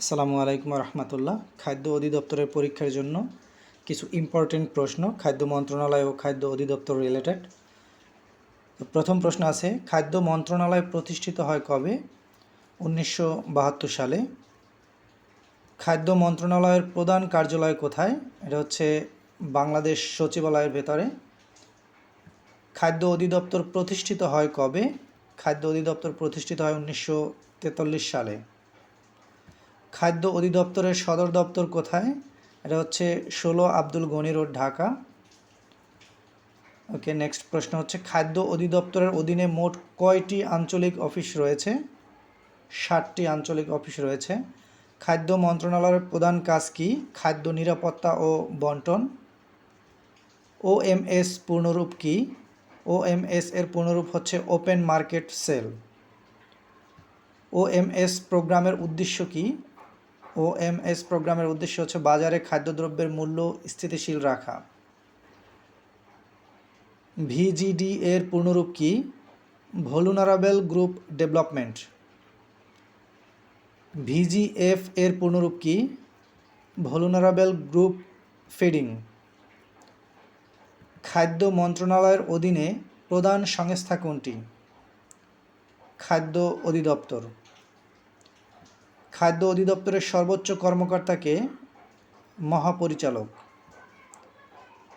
আসসালামু আলাইকুম রহমতুল্লাহ। খাদ্য অধিদপ্তরের পরীক্ষার জন্য কিছু ইম্পর্টেন্ট প্রশ্ন, খাদ্য মন্ত্রণালয় ও খাদ্য অধিদপ্তর রিলেটেড প্রথম প্রশ্ন আছে, খাদ্য মন্ত্রণালয় প্রতিষ্ঠিত হয় কবে? উনিশশো বাহাত্তর সালে। খাদ্য মন্ত্রণালয়ের প্রধান কার্যালয় কোথায়? এটা হচ্ছে বাংলাদেশ সচিবালয়ের ভেতরে। খাদ্য অধিদপ্তর প্রতিষ্ঠিত হয় কবে? খাদ্য অধিদপ্তর প্রতিষ্ঠিত হয় উনিশশো তেতাল্লিশ সালে। খাদ্য অধিদপ্তরের সদর দপ্তর কোথায়? এটা হচ্ছে ষোলো Abdul Gani road, Dhaka. Okay, next প্রশ্ন হচ্ছে, খাদ্য অধিদপ্তরের অধীনে মোট কয়টি আঞ্চলিক অফিস রয়েছে? ষাটটি আঞ্চলিক অফিস রয়েছে। খাদ্য মন্ত্রণালয়ের প্রধান কাজ কি? খাদ্য নিরাপত্তা ও বন্টন। ওএমএস পূর্ণরূপ কি? ওএমএস এর পূর্ণরূপ হচ্ছে ওপেন মার্কেট সেল। ওএমএস প্রোগ্রামের উদ্দেশ্য কি? ওএমএস প্রোগ্রামের উদ্দেশ্য হচ্ছে বাজারে খাদ্যদ্রব্যের মূল্য স্থিতিশীল রাখা। ভিজিডি এর পূর্ণরূপ কি? Vulnerable group development. ভিজিএফ এর পূর্ণরূপ কি? Vulnerable group feeding. খাদ্য মন্ত্রণালয়ের অধীনে প্রধান সংস্থা কোনটি? খাদ্য অধিদপ্তর। খাদ্য অধিদপ্তরের সর্বোচ্চ কর্মকর্তাকে মহাপরিচালক।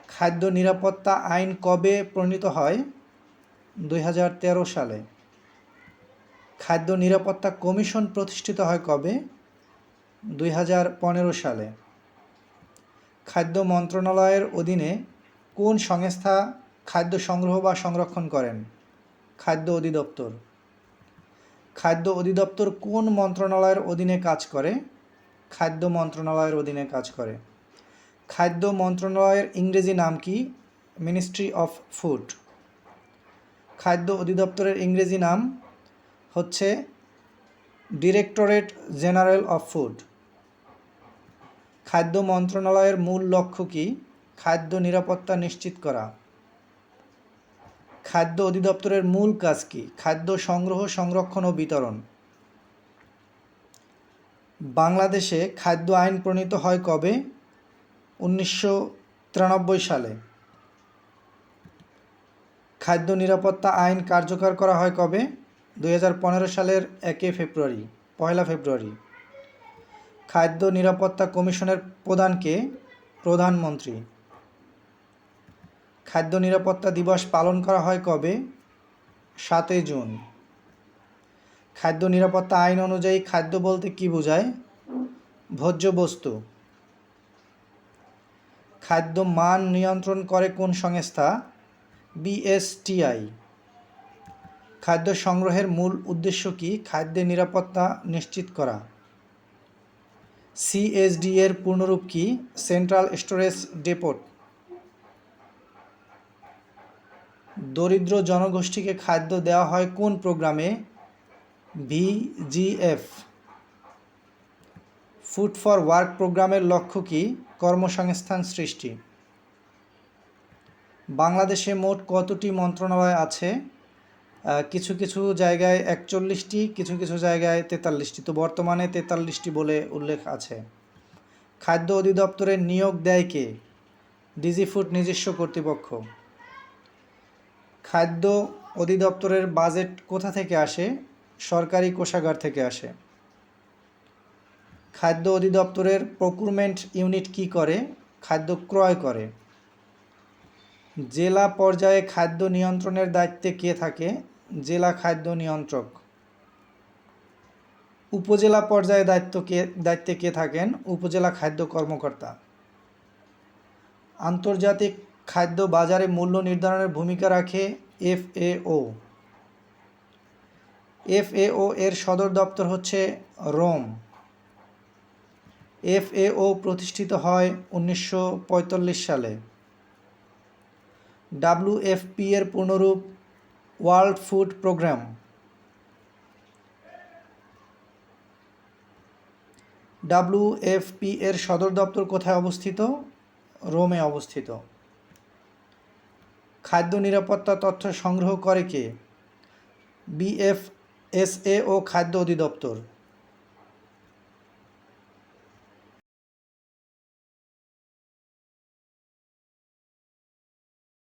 খাদ্য নিরাপত্তা আইন কবে প্রণীত হয়? দুই হাজার তেরো সালে। খাদ্য নিরাপত্তা কমিশন প্রতিষ্ঠিত হয় কবে? দুই হাজার পনেরো সালে। খাদ্য মন্ত্রণালয়ের অধীনে কোন সংস্থা খাদ্য সংগ্রহ বা সংরক্ষণ করেন? খাদ্য অধিদপ্তর। খাদ্য অধিদপ্তর কোন মন্ত্রণালয়ের অধীনে কাজ করে? খাদ্য মন্ত্রণালয়ের অধীনে কাজ করে। খাদ্য মন্ত্রণালয়ের ইংরেজি নাম কি? Ministry of food. খাদ্য অধিদপ্তরের ইংরেজি নাম হচ্ছে ডিরেক্টরেট জেনারেল অফ ফুড। খাদ্য মন্ত্রণালয়ের মূল লক্ষ্য কি? খাদ্য নিরাপত্তা নিশ্চিত করা। খাদ্য অধিদপ্তরের মূল কাজ কি? খাদ্য সংগ্রহ, সংরক্ষণ ও বিতরণ। বাংলাদেশে খাদ্য আইন প্রণীত হয় কবে? উনিশশো তিরানব্বই সালে। খাদ্য নিরাপত্তা আইন কার্যকর করা হয় কবে? দু হাজার পনেরো সালের একে ফেব্রুয়ারি পয়লা ফেব্রুয়ারি। খাদ্য নিরাপত্তা কমিশনের প্রধানকে প্রধানমন্ত্রী। খাদ্য নিরাপত্তা দিবস পালন করা হয় কবে? সাতই জুন। খাদ্য নিরাপত্তা আইন অনুযায়ী খাদ্য বলতে কি বোঝায়? ভোজ্য বস্তু। খাদ্য মান নিয়ন্ত্রণ করে কোন সংস্থা? বিএসটিআই। খাদ্য সংগ্রহের মূল উদ্দেশ্য কি? খাদ্যের নিরাপত্তা নিশ্চিত করা। সিএসডি এর পূর্ণরূপ কি? Central storage depot. দরিদ্র জনগোষ্ঠীকে খাদ্য দেওয়া হয় কোন প্রোগ্রামে? ভিজিএফ ফুড ফর ওয়ার্ক প্রোগ্রামের লক্ষ্য কি? কর্মসংস্থান সৃষ্টি। বাংলাদেশে মোট কতটি মন্ত্রণালয় আছে? কিছু কিছু জায়গায় একচল্লিশটি, কিছু কিছু জায়গায় তেতাল্লিশটি। তো বর্তমানে তেতাল্লিশটি বলে উল্লেখ আছে। খাদ্য অধিদপ্তরের নিয়োগ দেয় কে? ডিজি ফুড নিজস্ব কর্তৃপক্ষ। খাদ্য অধিদপ্তরের বাজেট কোথা থেকে আসে? সরকারি কোষাগার থেকে আসে। খাদ্য অধিদপ্তরের প্রকুরমেন্ট ইউনিট কি করে? খাদ্য ক্রয় করে। জেলা পর্যায়ে খাদ্য নিয়ন্ত্রণের দায়িত্বে কে থাকে? জেলা খাদ্য নিয়ন্ত্রক। উপজেলা পর্যায়ে দায়িত্ব কে, দায়িত্বে কে থাকেন? উপজেলা খাদ্য কর্মকর্তা। আন্তর্জাতিক খাদ্য বাজারে মূল্য নির্ধারণের ভূমিকা রাখে এফএও। এফএও এর সদর দপ্তর হচ্ছে রোম। এফএও প্রতিষ্ঠিত হয় উনিশশো পঁয়তাল্লিশ সালে। ডাব্লিউএফপি এর পূর্ণরূপ ওয়ার্ল্ড ফুড প্রোগ্রাম। ডাব্লিউএফপি এর সদর দপ্তর কোথায় অবস্থিত? রোমে অবস্থিত। খাদ্য নিরাপত্তা তথ্য সংগ্রহ করে কে? বিএফএসএ ও খাদ্য অধিদপ্তর।